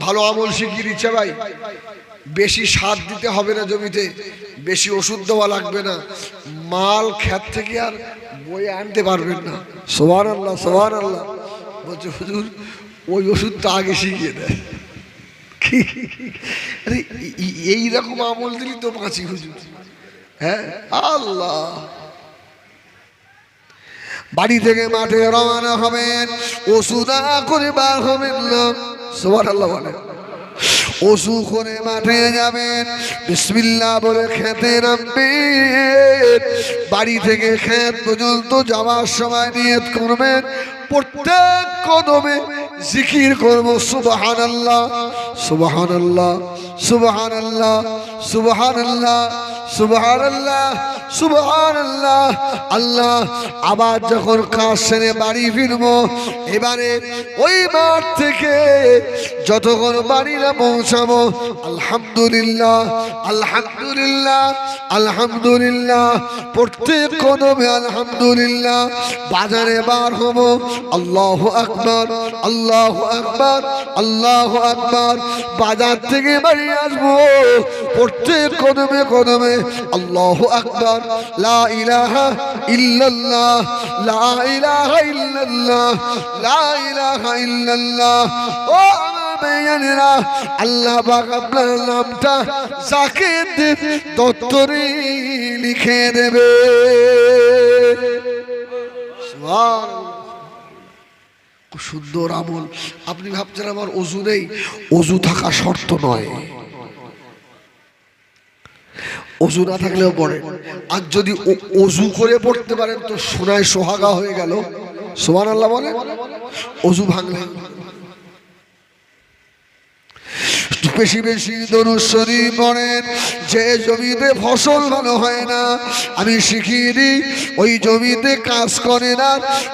ভালো আমল শিখিয়ে দিচ্ছে ভাই। বেশি সার দিতে হবে না জমিতে, বেশি ওষুধ দেওয়া লাগবে না। মাল ক্ষেত থেকে আর বয়ে আনতে পারবেন না। সোহান আল্লাহ সোহান আল্লাহ বলছে, হুজুর, ওই ওষুধটা আগে শিখিয়ে দেয় এইরকম আমল দিলি তো বাঁচি, হুজুর। হ্যাঁ? আল্লাহ। বাড়ি থেকে মাঠে রওনা হবেন, ওষুধা করে বার হবেন না। সোহান আল্লাহ বলেন ওষু করে মাঠে যাবেন বিসমিল্লা বলে খেতে নামবেন। বাড়ি থেকে খেত পর্যন্ত যাওয়ার সময় নিয়ত করবেন। প্রত্যেক কদমে জিকির করব সুবাহান আল্লাহ সুবাহান আল্লাহ সুবাহান আল্লাহ সুবাহান আল্লাহ সুবাহান আল্লাহ সুবাহান আল্লাহ আল্লাহ আবার যখন কাজ সেরে বাড়ি ফিরবো, এবারে ওই মাঠ থেকে যতক্ষণ বাড়ি না পৌঁছাবো, আলহামদুলিল্লাহ আলহামদুলিল্লাহ আলহামদুলিল্লাহ। প্রত্যেক কদমে আলহামদুলিল্লাহ। বাজারে বার হব আল্লাহ আকবর আল্লাহ আকবর আল্লাহ আকবর। বাজার থেকে বাড়ি আসব। প্রত্যেক কদমে কদমে আল্লাহ আকবর। লা ইলাহা ইল্লাল্লাহ, লা ইলাহা ইল্লাল্লাহ, লা ইলাহা ইল্লাল্লাহ। ও বেয়ানেরা আল্লাহ পাক আপনার লিখে দেবে। সুন্দর আমল। আপনি ভাবছেন আমার অজু নেই? অজু থাকা শর্ত নয়। অজু না থাকলেও পড়ে। আর যদি অজু করে পড়তে পারেন, তো সোনায় সোহাগা হয়ে গেল। সোমান আল্লাহ বলে অজু ভাঙলে বেশি বেশি দনুশ্বরী পড়েন যে জমিতে ফসল ভালো হয় না, আমি শিখিয়ে দিই, ওই জমিতে কাজ করে না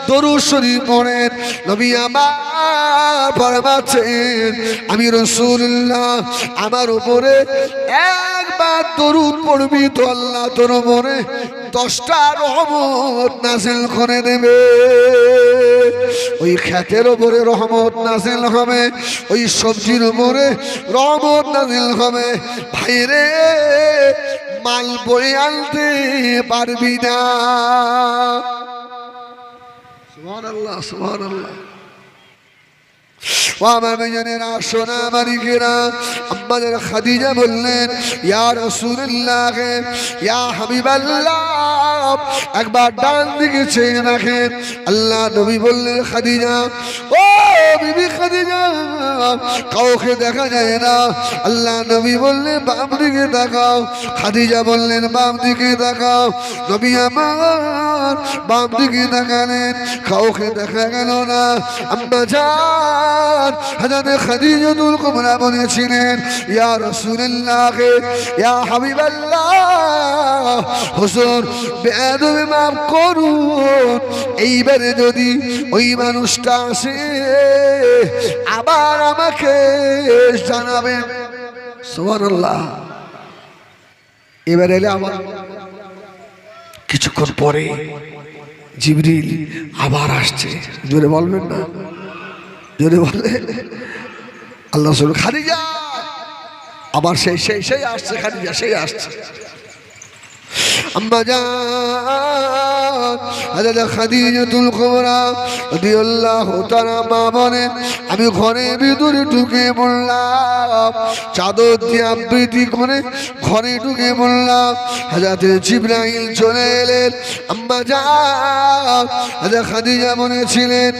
দরুশ্বরী পড়েন নবী আমার ফরমাচ্ছেন, আমি রসুল্লাহ, আমার উপরে একবার দরুদ পড়বি তো আল্লাহ তোর উপরে দশটা রহমত নাজিল করে দেবে। ওই ক্ষেতের ওপরে রহমত নাজিল হবে, ওই সবজির উপরে রহমত নাজিল হবে। ভাইরে মাল বই আনতে পারবি না। সুবহানাল্লাহ সুবহানাল্লাহ। আমার খাদিজা বললেন ইয়া রাসূলুল্লাহ ইয়া হাবিবাল্লাহ একবার ডান দিকে চেয়ে রাখেন আল্লাহ নবী বললেন খাদিজা খাদিজা কাউকে দেখা যায় না আল্লাহ নবী বললেন বাম দিকে তাকাও খাদিজা বললেন বাম দিকে তাকাও নবী আমার বাম দিকে তাকালেন কাউকে দেখা গেল না আম্মা জান হযরত খাদিজাতুল কুবরা বলেছিলেন, ইয়া রাসূলুল্লাহ, ইয়া হাবিবাল্লাহ, হুজুর বেয়াদবি মাফ করুন। এইবারে যদি ওই মানুষটা আসে, আবার আমাকে জানাবেন সুবহানাল্লাহ। এবার এলে আবার কিছুক্ষণ পরে জিবরিল আবার আসছে। জোরে বলবেন না? জোরে বলে। আল্লাহ শুরু খাদিজা আবার সেই সেই সেই আসছে খাদিজা সেই আসছে। আমি ঘরের ভিতরে ঢুকে বললাম, চাদর দিয়ে আবৃত্তি করে ঘরে ঢুকে বললাম হাজরত জিবরাইল চলে এলেন। আম্মা জান হাজরত খাদিজা বলেছিলেন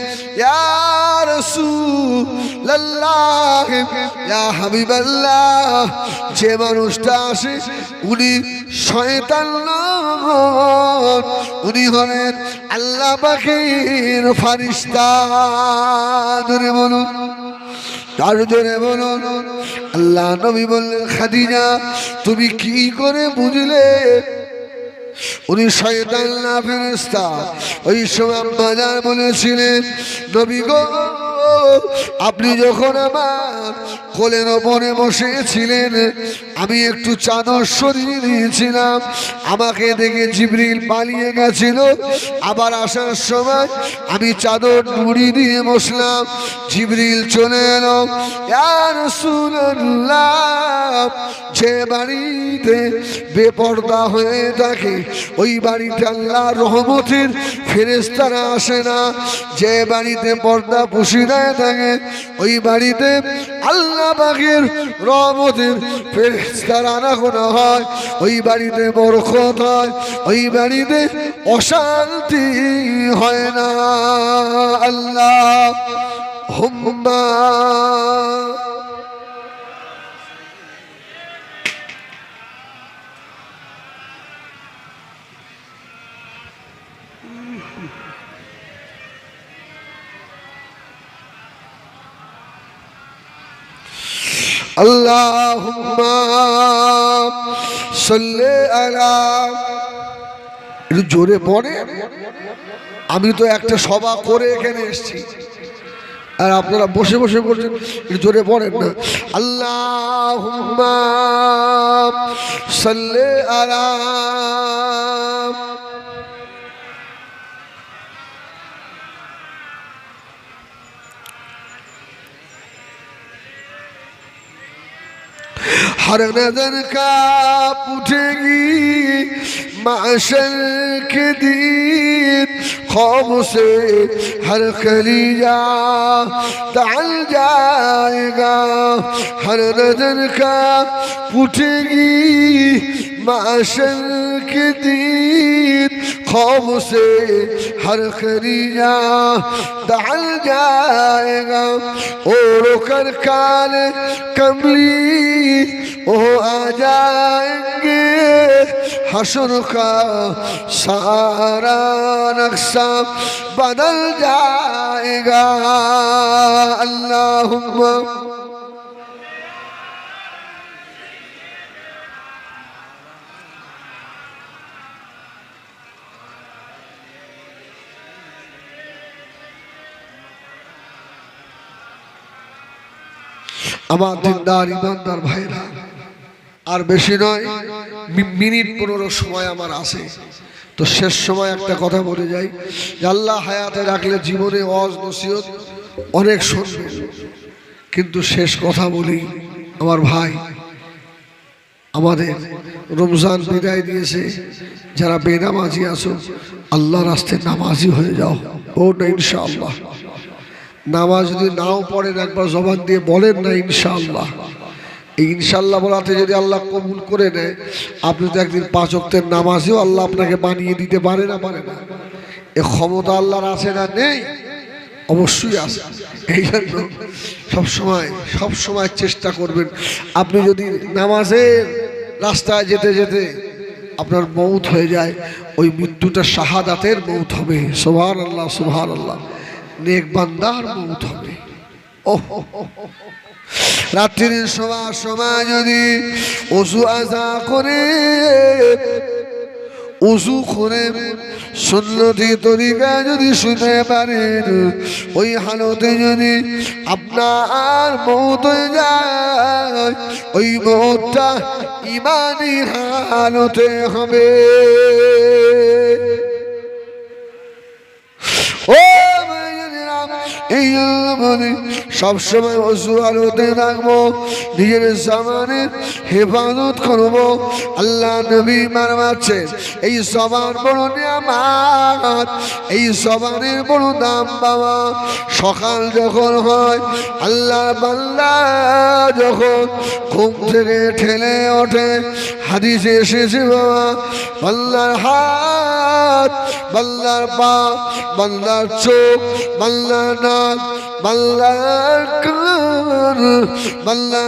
হাবিবাল্লাহ, যে মানুষটা আসে, উনি শয়তান উনি হলেন আল্লাহ পাখির ফারিস্তা। ধরে বলুন, তার জোরে বলুন, আল্লাহ নবী বললেন, খাদিজা, তুমি কি করে বুঝলে? উনি শয়তান না ফেরেস্তা ওই সময় বাজার বলেছিলেন, নবী গো আপনি যখন আমার কোলের ওপরে বসেছিলেন, আমি একটু চাদর সরিয়ে দিয়েছিলাম। আমাকে দেখে জিবরিল পালিয়ে গেছিল। আবার আসার সময় আমি চাদর মুড়ি দিয়ে বসলাম। জিবরিল চলে এলো যে বাড়িতে বেপর্দা হয়ে থাকে, ওই বাড়িতে আল্লাহ রহমতের ফেরেস্তারা আসে না। যে বাড়িতে পর্দা পুষিদায় থাকে, ওই বাড়িতে আল্লাহ পাখির রহমতের ফেরেস্তারা আনাগোনা হয়। ওই বাড়িতে বরকত হয়, ওই বাড়িতে অশান্তি হয় না। আল্লাহ হুম্মা اللهم صل على একটু জোরে পড়ে আমি তো একটা সভা করে এখানে এসেছি আর আপনারা বসে বসে করছেন একটু জোরে পড়েন না আল্লাহ সাল্লে আলা हर नजर का उठेगी माशर के दिन खौफ से हर कलिया तल जाएगा हर नजर का उठेगी معشر جديد قاموسي حرقريا دع جائغا اولو كركان كملي وهو حشر حشرك سارا نقصا بدل جائغا اللهم আমার দিনদার ইমানদার ভাইরা। আর বেশি নয় মিনিট পনেরো সময় আমার আছে। তো শেষ সময় একটা কথা বলে যাই আল্লাহ হায়াতে রাখলে জীবনে অজ নসিহত অনেক শুনবে। কিন্তু শেষ কথা বলি, আমার ভাই, আমাদের রমজান বিদায় দিয়েছে, যারা বেনামাজি আছো আল্লাহ রাস্তায় নামাজি হয়ে যাও। ও না, ইনশাআল্লাহ। নামাজ যদি নাও পড়েন, একবার জবান দিয়ে বলেন না, ইনশাআল্লাহ। এই ইনশাল্লাহ বলাতে যদি আল্লাহ কবুল করে নেয়, আপনি তো একদিন পাঁচ অক্টের নামাজেও আল্লাহ আপনাকে বানিয়ে দিতে পারে না পারে না। এ ক্ষমতা আল্লাহর আছে না নেই? অবশ্যই আছে। এই জন্য সবসময় সবসময় চেষ্টা করবেন। আপনি যদি নামাজের রাস্তায় যেতে যেতে আপনার মৌত হয়ে যায়, ওই মৃত্যুটা শাহাদাতের মৌত হবে। সোহার আল্লাহ সোহার আল্লাহ নেক বান্দার মৌত হবে। ও রাত্রির সময় সময় যদি অজু আজা করে, উজু করে সুন্নতি তরিকা যদি শুনে পারেন, ওই হালতে যদি আপনার মৌত যায়, ওই মৌতটা ইমানি হালতে হবে ও ভাইয়েরা, এই জন্য সবসময় অসু আলোতে রাখব নিজের জামানের হেফাজত করব। আল্লাহ নবী মারমাচ্ছেন এই সবার বড় নিয়ামাত, এই সবারের বড় দাম বাবা। সকাল যখন হয় আল্লাহ বাল্লা যখন ঘুম থেকে ঠেলে ওঠে, হাদিসে এসেছে বাবা বাল্লার হাত বাল্লার পা বাল্লার চোখ বাল্লার নাক বাল্লার কান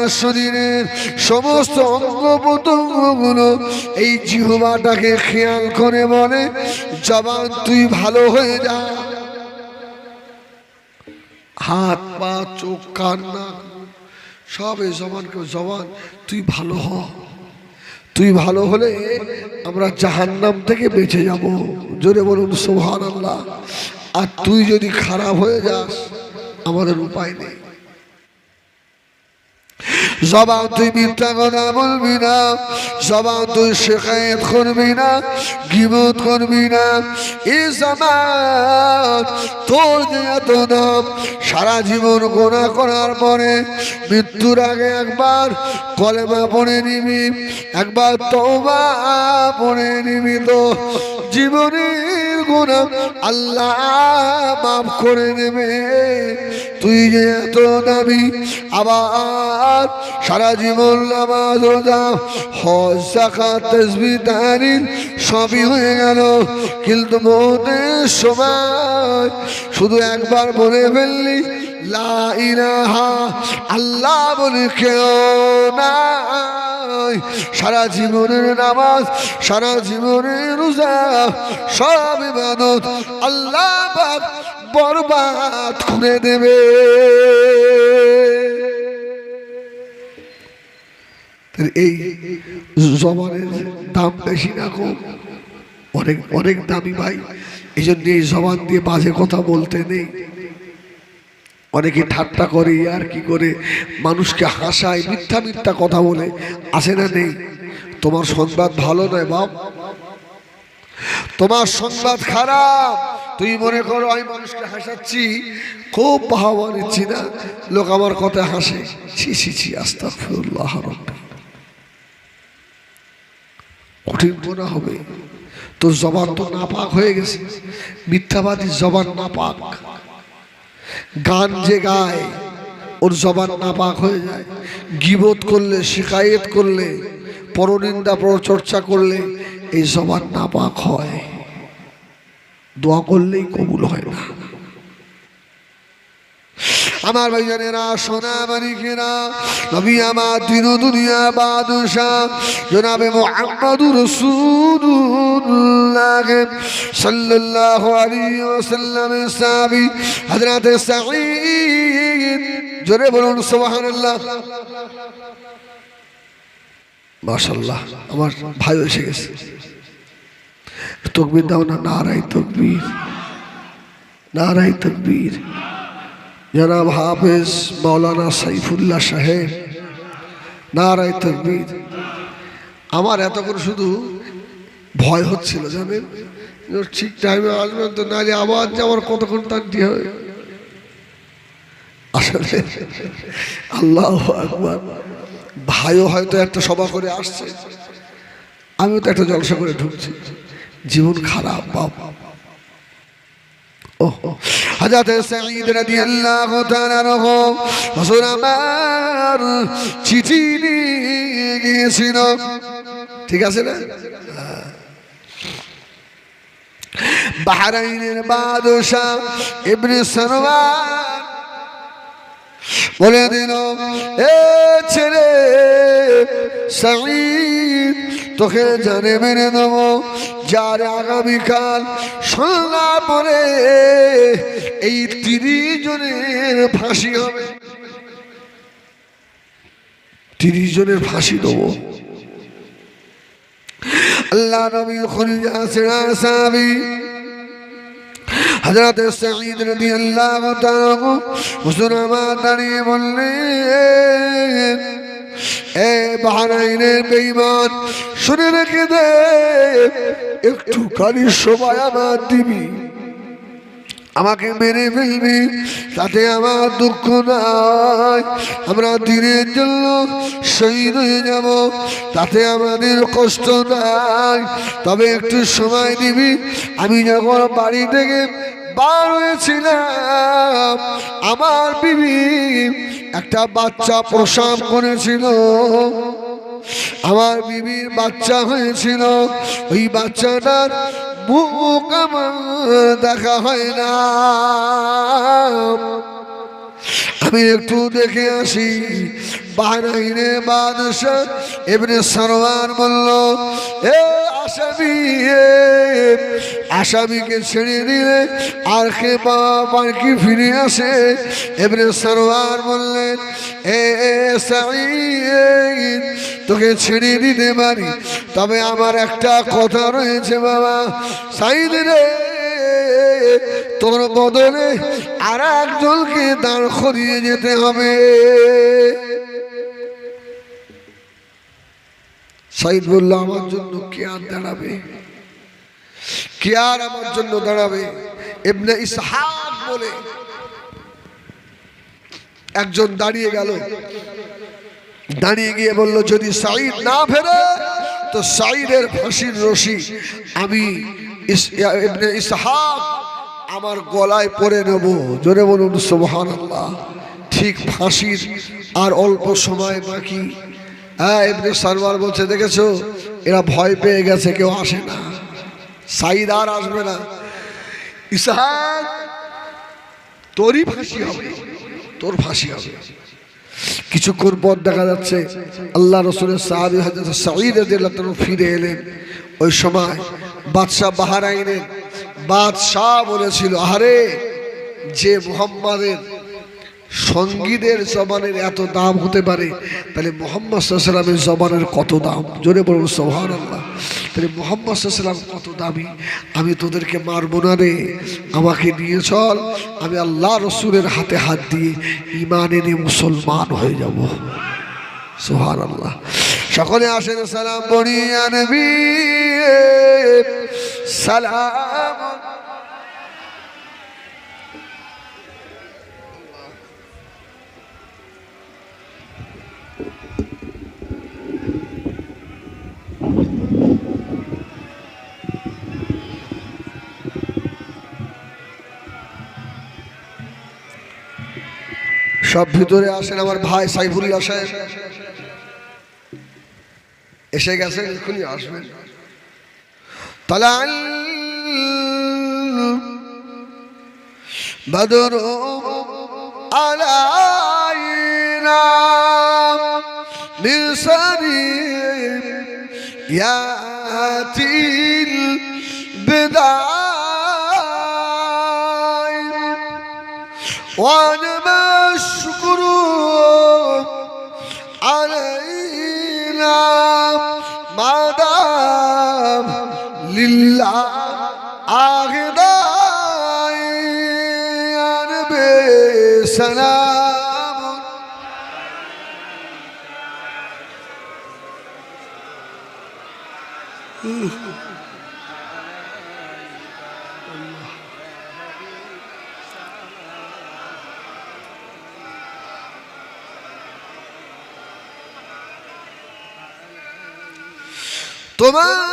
শরীরের সমস্ত অঙ্গ প্রত্যঙ্গগুলো এই জিহবাটাকে খেয়াল করে বলে, জবান তুই ভালো হয়ে যা। হাত, পা, চোখ, কান, নাক, সব এই জবানকে জবান, তুই ভালো হ। তুই ভালো হলে আমরা জাহান্নাম থেকে বেঁচে যাব। জোরে বলুন সোহান আল্লাহ আর তুই যদি খারাপ হয়ে যাস আমাদের উপায় নেই। জবান তুই মিথ্যা কথা বলবি না, জবান তুই শেখায়ত করবি না, গিবত করবি না। এ জবান তোর যে এত নাম, সারা জীবন গোনা করার পরে মৃত্যুর আগে একবার কলেমা পড়ে নিবি, একবার তওবা পড়ে নিবি তো। জীবনের গোনা আল্লাহ মাফ করে নেবে তুই যে এত দাবি আবার সারা জীবন নামাজ রোজা হজ জাকাত তাসবিহ, তাহলিল সবই হয়ে গেল। কিন্তু মনের সময় শুধু একবার বলে ফেললি আল্লাহ বলে কেউ না সারা জীবনের নামাজ সারা জীবনের রোজা, সব ইবাদত আল্লাহ বরবাদ করে দেবে। এই জবানের দাম বেশি না কম অনেক অনেক দামি ভাই। এই জন্য এই জবান দিয়ে বাজে কথা বলতে নেই। অনেকে ঠাট্টা করে আর কি করে? মানুষকে হাসায়, মিথ্যা মিথ্যা কথা বলে। আসে না নেই। তোমার সংবাদ ভালো নয়, বাপ। তোমার সংবাদ খারাপ। তুই মনে করো, আমি মানুষকে হাসাচ্ছি। খুব বাহাবা নিচ্ছি না। লোক আমার কথা হাসে। ছি ছি ছি, আস্তাগফিরুল্লাহ রাব্বি কঠিন মনে হবে। তোর জবান তো নাপাক হয়ে গেছে। মিথ্যাবাদী জবান নাপাক। গান যে গায়, ওর জবান নাপাক হয়ে যায়। গিবত করলে, শিকায়েত করলে, পরনিন্দা, পরচর্চা করলে, এই জবান নাপাক হয়। দোয়া করলেই কবুল হয় না। আমার ভাইজানেরা সোনা মানিকেরা নবী আমার দিন দুনিয়া বাদশাহ। জনাবে মোহাম্মদুর রাসূলুল্লাহ। সাল্লাল্লাহু আলাইহি ওয়াসাল্লামের সাহাবী হযরত সাঈদ। জোরে বলুন, সুবহানাল্লাহ। মাশাআল্লাহ, আমার ভাই এসে গেছে। তকবীর দাও না নারাই তকবীর। নারাই তকবীর। জনাব হাফেজ মৌলানা সাইফুল্লাহ সাহেব, নারায় তকবীর। আমার এতক্ষণ শুধু ভয় হচ্ছিল, জানেন? ঠিক টাইমে আসবেন তো নাহলে আবার যে আমার কতক্ষণ তান্তি হবে? আসলে আল্লাহ ভাইও হয়তো একটা সভা করে আসছে, আমিও তো একটা জলসা করে ঢুকছি। জীবন খারাপ বাবা হযরত সাঈদ রাদিয়াল্লাহু তাআলা রহু রাসূল আমার চিঠি নিয়ে গিয়েছিল। ঠিক আছে না? বাহরাইনের বাদশাহ ইবনে সরওয়ার বলে দিল, এ ছেলে সাঈদ তোকে জানে মেনে দেবো যার আগামীকাল সন্ধ্যা পরে এই তিরিশ জনের ফাঁসি হবে। তিরিশ জনের ফাঁসি দেবো। আল্লাহ নবী খলিজা সেরা সাহাবী হজরত সঈদ রাদিয়াল্লাহু তাআলা মুসলমান দাঁড়িয়ে বললেন এ বাহারাইনের বেঈমান, শুনে রেখে দে একটু খালি সময় আমার দিবি। আমাকে মেরে ফেলবি, তাতে আমার দুঃখ নাই। আমরা দিনের জন্য শহীদ হয়ে যাব, তাতে আমাদের কষ্ট নাই। তবে একটু সময় দিবি, আমি যখন বাড়ি থেকে বার আমার বিবি একটা বাচ্চা প্রসাব করেছিল। আমার বিবির বাচ্চা হয়েছিল। ওই বাচ্চাটার মুখ আমার দেখা হয় না। আমি একটু দেখে আসি। বাহরাইনে বাদশাহ এমনি সরোয়ার বলল, এ আসামি আসামিকে ছেড়ে দিলে আর কে বাবা কি ফিরে আসে? এমনি সরোয়ার বললেন, এ তোকে ছেড়ে দিতে পারি, তবে আমার একটা কথা রয়েছে বাবা। সাইদ রে তোর বদলে আর একজনকে দাঁড় করিয়ে যেতে হবে। সাইদ বলল, আমার জন্য কে আর দাঁড়াবে? কে আর আমার জন্য দাঁড়াবে? এমনি ইসহাক বলে, একজন দাঁড়িয়ে গেল। দাঁড়িয়ে গিয়ে বলল, যদি সাইদ না ফেরে, তো সাইদের ফাঁসির রশি আমি ইসহাক আমার গলায় পরে নেব। জোরে বলুন সুবহান আল্লাহ ঠিক ফাঁসির আর অল্প সময় বাকি। হ্যাঁ এমনি সারবার বলছে, দেখেছ? এরা ভয় পেয়ে গেছে, কেউ আসে না। সাইদ আর আসবে না। ইসহাক, তোরই ফাঁসি হবে, তোর ফাঁসি হবে। কিছুক্ষণ পর দেখা যাচ্ছে, আল্লাহ রসুলের সাহাবি হাজরত সাঈদ ফিরে এলেন। ওই সময় বাদশাহ বাহারাইনের বাদশাহ বলেছিল আরে যে মোহাম্মদের সঙ্গীদের জবানের এত দাম হতে পারে, তাহলে মোহাম্মদ সাল্লামের জবানের কত দাম? জোরে বলুন সোহান আল্লাহ তাহলে মোহাম্মদ সাল্লাম কত দামি? আমি তোদেরকে মারবো না রে, আমাকে নিয়ে চল, আমি আল্লাহ রসুলের হাতে হাত দিয়ে ইমান এনে মুসলমান হয়ে যাব। সোহান আল্লাহ সকলে আসেন সালাম বড়িয়া নবী সালাম। সব ভিতরে আসেন আমার ভাই সাইফুল্লাহ সাহেব। এসে গেছেন এক্ষুনি আসবেন তাহলে বদর আলাইনা মিসরি ইয়াতিল ইল্লা আখদায়ান বেসনাম তোমার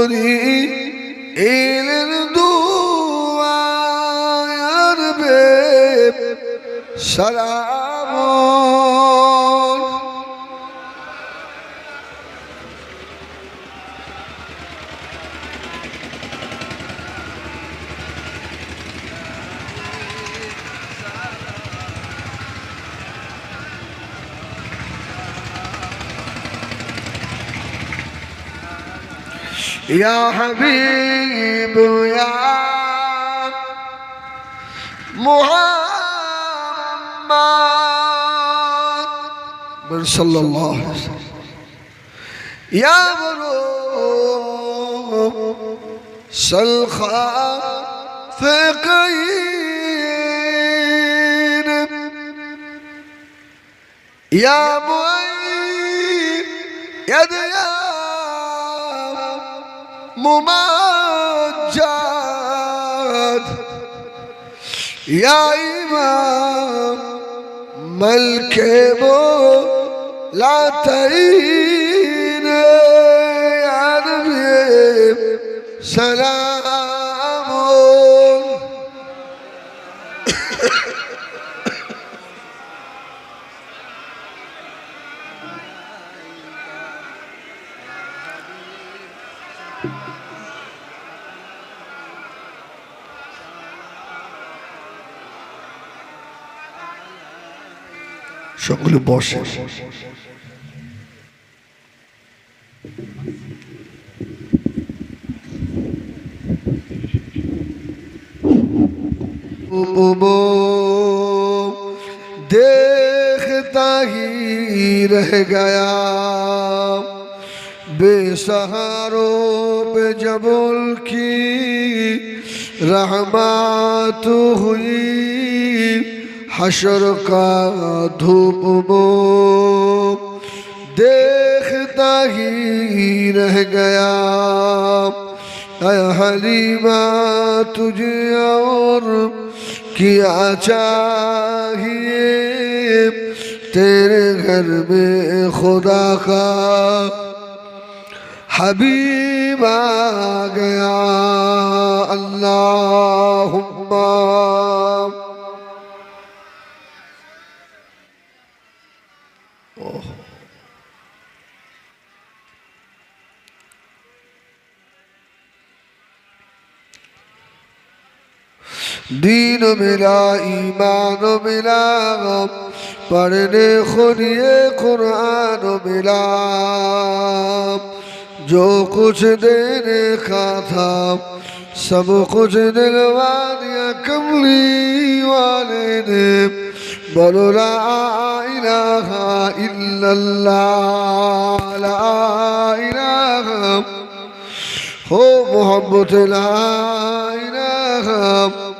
করি এলেন দুয়ার সালাম يا حبيب يا محمد. صلى الله عليه وسلم. يا برو سلخا فقين يا يا ديا ممجد يا إمام ملك لا تعين يا نبي سلام সকলে বসে देखता ही रह गया बेसहारों पे जबुल की रहमत हुई हशर का धूप वो देखता ही रह गया ऐ हलीमा तुझे और किया चाहिए तेरे घर में खुदा का हबीब आ गया अल्लाह دین ملا ایمان ملا غم پڑھنے خریے قرآن ملا جو کچھ دینے کا تھا سب کچھ دلوا دیا کملی والے نے بولو لا الہ الا اللہ لا الہ ہو محبت لا الہ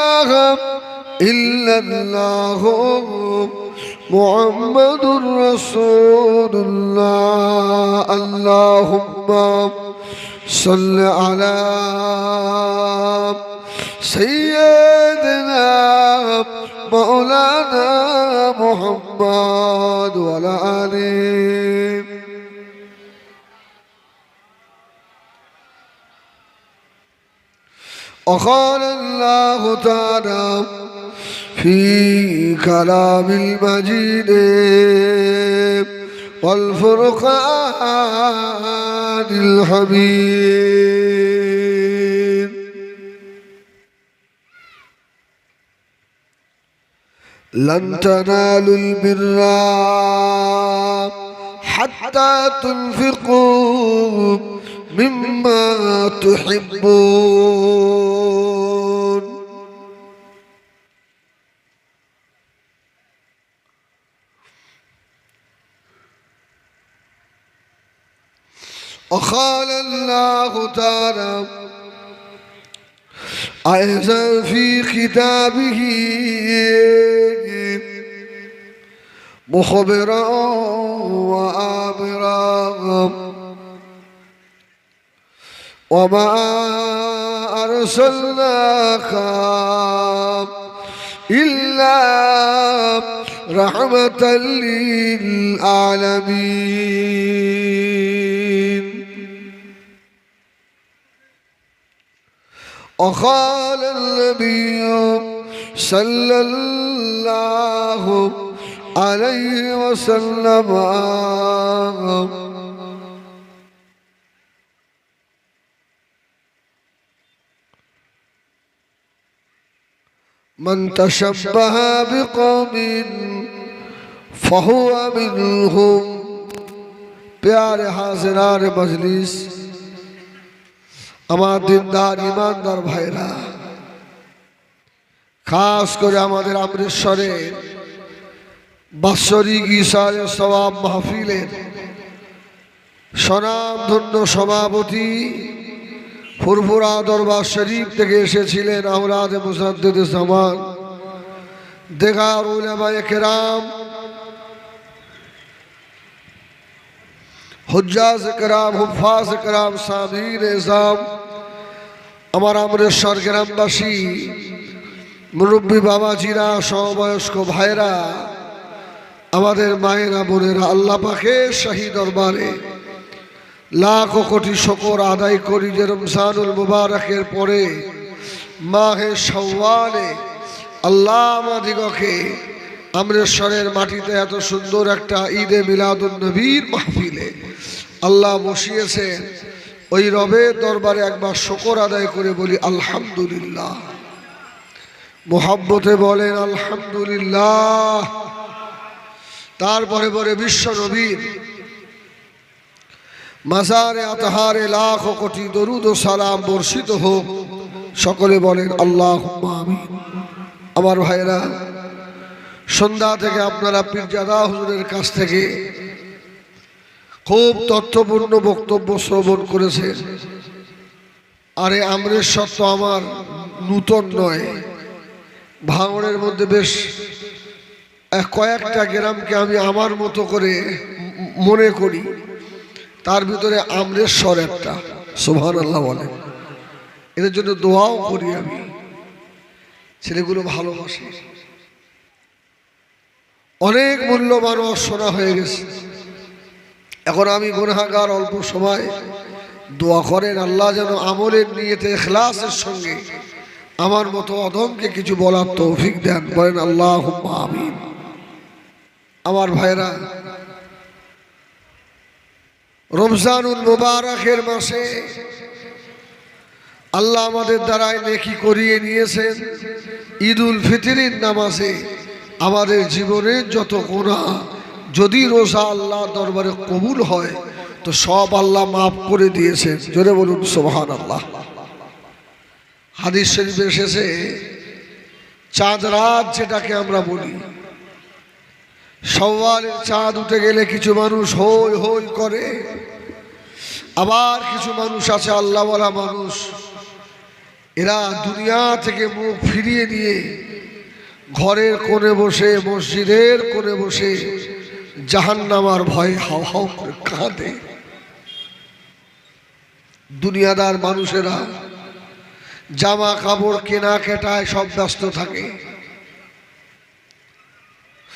إله إلا الله محمد رسول الله. اللهم صل على سيدنا مولانا محمد وعلى آله وقال الله تعالى في كلام المجيد والفرقان الحميد. لن تنالوا البر حتى تنفقوا مما تحبون. وقال الله تعالى أيضا في كتابه مخبرا وآمرا وما أرسلناك إلا رحمة للعالمين. وقال النبي صلى الله عليه وسلم من تشبه بقوم فهو منهم প্যারে হাজরার মজলিস আমার দিনদার ইমানদার ভাইরা খাস করে আমাদের অমৃতসরে বাৎসরিক ইসারে সবাব মাহফিলের স্বনামধন্য সভাপতি ফুরফুরা দরবার শরীফ থেকে এসেছিলেন আমরাজ মুসাদ্দুদ জামান। দেখার উলামায় কেরাম, হজ্জাজ কেরাম, হুফাজ কেরাম, সাবির এজাম, আমার আমরেশ্বর গ্রামবাসী, মুরব্বী বাবাজিরা, সমবয়স্ক ভাইরা আমাদের মায়েরা, বোনেরা, আল্লাহ পাখে শাহী দরবারে লাখ কোটি শকর আদায় করি যে রমজানুল মুবারকের পরে মাহে সওয়ালে আল্লাহ আমাদিগকে আমরেশ্বরের মাটিতে এত সুন্দর একটা ঈদে মিলাদুল নবীর মাহফিলে আল্লাহ বসিয়েছেন। ওই রবের দরবারে একবার শকর আদায় করে বলি, আলহামদুলিল্লাহ। মোহাব্বতে বলেন, আলহামদুলিল্লাহ। তারপরে পরে বিশ্ব নবীর মাজারে আতহারে লাখ কোটি দরুদ ও সালাম বর্ষিত হোক। সকলে বলেন আল্লাহ আমার ভাইরা সন্ধ্যা থেকে আপনারা পীরজাদা হুজুরের কাছ থেকে খুব তথ্যপূর্ণ বক্তব্য শ্রবণ করেছেন। আরে আমরের সত্য আমার নূতন নয়। ভাঙড়ের মধ্যে বেশ কয়েকটা গ্রামকে আমি আমার মতো করে মনে করি। তার ভিতরে আমরেশ্বর একটা সোভান আল্লাহ বলে। এদের জন্য দোয়াও করি আমি। ছেলেগুলো ভালোবাসে। অনেক মূল্যবান অর্চনা হয়ে গেছে। এখন আমি গুনাগার অল্প সময় দোয়া করেন, আল্লাহ যেন আমলের নিয়েতে, এখলাসের সঙ্গে আমার মতো অদমকে কিছু বলার তৌফিক দেন। বলেন আল্লাহ আমিন। আমার ভাইরা রমজানুল মুবারকের মাসে আল্লাহ আমাদের দ্বারাই নেকি করিয়ে নিয়েছেন। ঈদুল ফিতরির নামাজে আমাদের জীবনের যত গোনা যদি রোজা আল্লাহ দরবারে কবুল হয়, তো সব আল্লাহ মাফ করে দিয়েছেন। জোরে বলুন সোহান আল্লাহ হাদিস শরীফে এসেছে, চাঁদ রাত যেটাকে আমরা বলি সওয়ালের চাঁদ উঠে গেলে কিছু মানুষ হই হই করে। আবার কিছু মানুষ আছে, আল্লাহওয়ালা মানুষ। এরা দুনিয়া থেকে মুখ ফিরিয়ে নিয়ে ঘরের কোণে বসে, মসজিদের কোণে বসে জাহান্নামার ভয়ে হাও হাও করে কাঁদে। দুনিয়াদার মানুষেরা জামা কাপড় কেনা কেটায় সব ব্যস্ত থাকে।